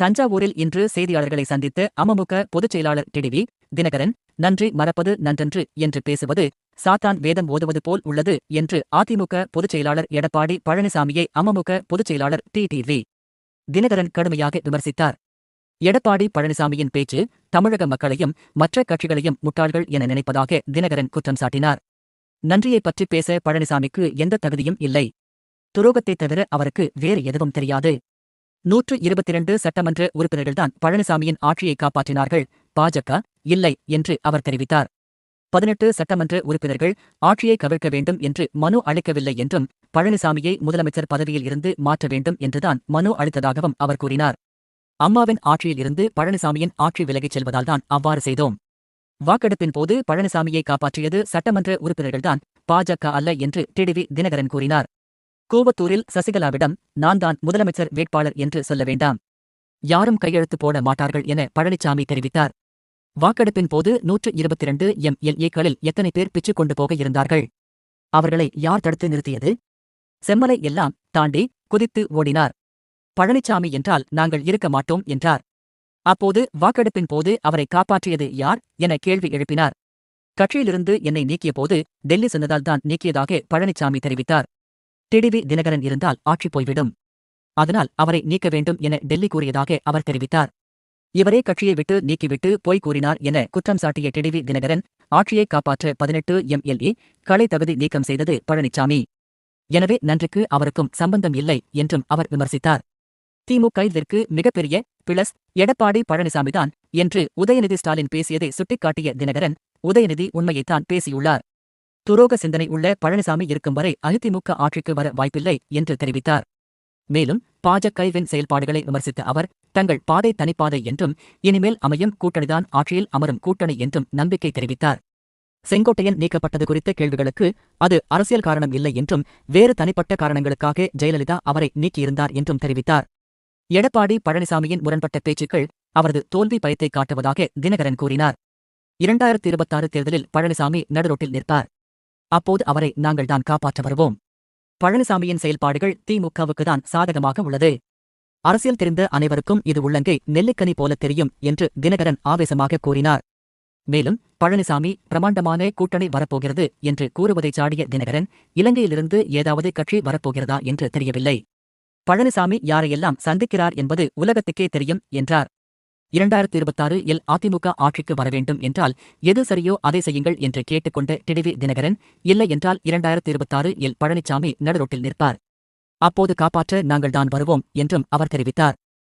தஞ்சாவூரில் இன்று செய்தியாளர்களை சந்தித்து அமமுக பொதுச் செயலாளர் டிடிவி தினகரன் நன்றி மறப்பது நன்றன்று என்று பேசுவது சாத்தான் வேதம் ஓதுவது போல் உள்ளது என்று அதிமுக பொதுச் செயலாளர் எடப்பாடி பழனிசாமியை அமமுக பொதுச் செயலாளர் டிடிவி தினகரன் கடுமையாக விமர்சித்தார். எடப்பாடி பழனிசாமியின் பேச்சு தமிழக மக்களையும் மற்ற கட்சிகளையும் முட்டாள்கள் என நினைப்பதாக தினகரன் குற்றம் சாட்டினார். நன்றியைப் பற்றி பேச பழனிசாமிக்கு எந்த தகுதியும் இல்லை. துரோகத்தைத் தவிர அவருக்கு வேறு எதுவும் தெரியாது. நூற்று இருபத்திரண்டு சட்டமன்ற உறுப்பினர்கள்தான் பழனிசாமியின் ஆட்சியை காப்பாற்றினார்கள். பாஜக இல்லை என்று அவர் தெரிவித்தார். பதினெட்டு சட்டமன்ற உறுப்பினர்கள் ஆட்சியை கவிழ்க்க வேண்டும் என்று மனு அளிக்கவில்லை என்றும் பழனிசாமியை முதலமைச்சர் பதவியில் இருந்து மாற்ற வேண்டும் என்றுதான் மனு அளித்ததாகவும் அவர் கூறினார். அம்மாவின் ஆட்சியில் இருந்து பழனிசாமியின் ஆட்சி விலகிச் செல்வதால்தான் அவ்வாறு செய்தோம். வாக்கெடுப்பின் போது பழனிசாமியை காப்பாற்றியது சட்டமன்ற உறுப்பினர்கள்தான் பாஜக அல்ல என்று டிடிவி தினகரன் கூறினார். கூவத்தூரில் சசிகலாவிடம் நான் தான் முதலமைச்சர் வேட்பாளர் என்று சொல்ல வேண்டாம். யாரும் கையெழுத்து போட மாட்டார்கள் என பழனிசாமி தெரிவித்தார். வாக்கெடுப்பின் போது நூற்று இருபத்திரண்டு எம் எல் ஏக்களில் எத்தனை பேர் பிச்சு கொண்டு போக இருந்தார்கள்? அவர்களை யார் தடுத்து நிறுத்தியது? செம்மலை எல்லாம் தாண்டி குதித்து ஓடினார். பழனிசாமி என்றால் நாங்கள் இருக்க மாட்டோம் என்றார். அப்போது வாக்கெடுப்பின் போது அவரை காப்பாற்றியது யார் என கேள்வி எழுப்பினார். கட்சியிலிருந்து என்னை நீக்கிய போது டெல்லி சென்றதால்தான் நீக்கியதாக பழனிசாமி தெரிவித்தார். டிடிவி தினகரன் இருந்தால் ஆட்சி போய்விடும். அதனால் அவரை நீக்க வேண்டும் என டெல்லி கூறியதாக அவர் தெரிவித்தார். இவரே கட்சியை விட்டு நீக்கிவிட்டு போய் கூறினார் என குற்றம் சாட்டிய டிடிவி தினகரன் ஆட்சியை காப்பாற்ற பதினெட்டு எம்எல்ஏ களை தகுதி நீக்கம் செய்தது பழனிசாமி எனவே நன்றிக்கு அவருக்கும் சம்பந்தம் இல்லை என்றும் அவர் விமர்சித்தார். திமுக இதற்கு மிகப்பெரிய பிளஸ் எடப்பாடி பழனிசாமிதான் என்று உதயநிதி ஸ்டாலின் பேசியதை சுட்டிக்காட்டிய தினகரன் உதயநிதி உண்மையைத்தான் பேசியுள்ளார். துரோக சிந்தனை உள்ள பழனிசாமி இருக்கும் வரை அதிமுக ஆட்சிக்கு வர வாய்ப்பில்லை என்று தெரிவித்தார். மேலும் பாஜகவின் செயல்பாடுகளை விமர்சித்த அவர் தங்கள் பாதை தனிப்பாதை என்றும் இனிமேல் அமையும் கூட்டணிதான் ஆட்சியில் அமரும் கூட்டணி என்றும் நம்பிக்கை தெரிவித்தார். செங்கோட்டையன் நீக்கப்பட்டது குறித்த கேள்விகளுக்கு அது அரசியல் காரணம் இல்லை என்றும் வேறு தனிப்பட்ட காரணங்களுக்காக ஜெயலலிதா அவரை நீக்கியிருந்தார் என்றும் தெரிவித்தார். எடப்பாடி பழனிசாமியின் முரண்பட்ட பேச்சுக்கள் அவரது தோல்வி பயத்தை காட்டுவதாக தினகரன் கூறினார். இரண்டாயிரத்தி இருபத்தாறு தேர்தலில் பழனிசாமி நடுரோட்டில் நிற்பார். அப்போது அவரை நாங்கள் தான் காப்பாற்ற வருவோம். பழனிசாமியின் செயல்பாடுகள் திமுகவுக்கு தான் சாதகமாக உள்ளது. அரசியல் தெரிந்த அனைவருக்கும் இது உள்ளங்கை நெல்லிக்கனி போல தெரியும் என்று தினகரன் ஆவேசமாக கூறினார். மேலும் பழனிசாமி பிரமாண்டமான கூட்டணி வரப்போகிறது என்று கூறுவதை சாடிய தினகரன் இலங்கையிலிருந்து ஏதாவது கட்சி வரப்போகிறதா என்று தெரியவில்லை. பழனிசாமி யாரையெல்லாம் சந்திக்கிறார் என்பது உலகத்துக்கே தெரியும் என்றார். இரண்டாயிரத்தி இருபத்தாறு எல் அதிமுக ஆட்சிக்கு வரவேண்டும் என்றால் எது சரியோ அதை செய்யுங்கள் என்று கேட்டுக்கொண்ட டிடிவி தினகரன் இல்லை என்றால் இரண்டாயிரத்தி இருபத்தாறு எல் பழனிசாமி நடுரோட்டில் நிற்பார். அப்போது காப்பாற்ற நாங்கள் தான் வருவோம் என்றும் அவர் தெரிவித்தார்.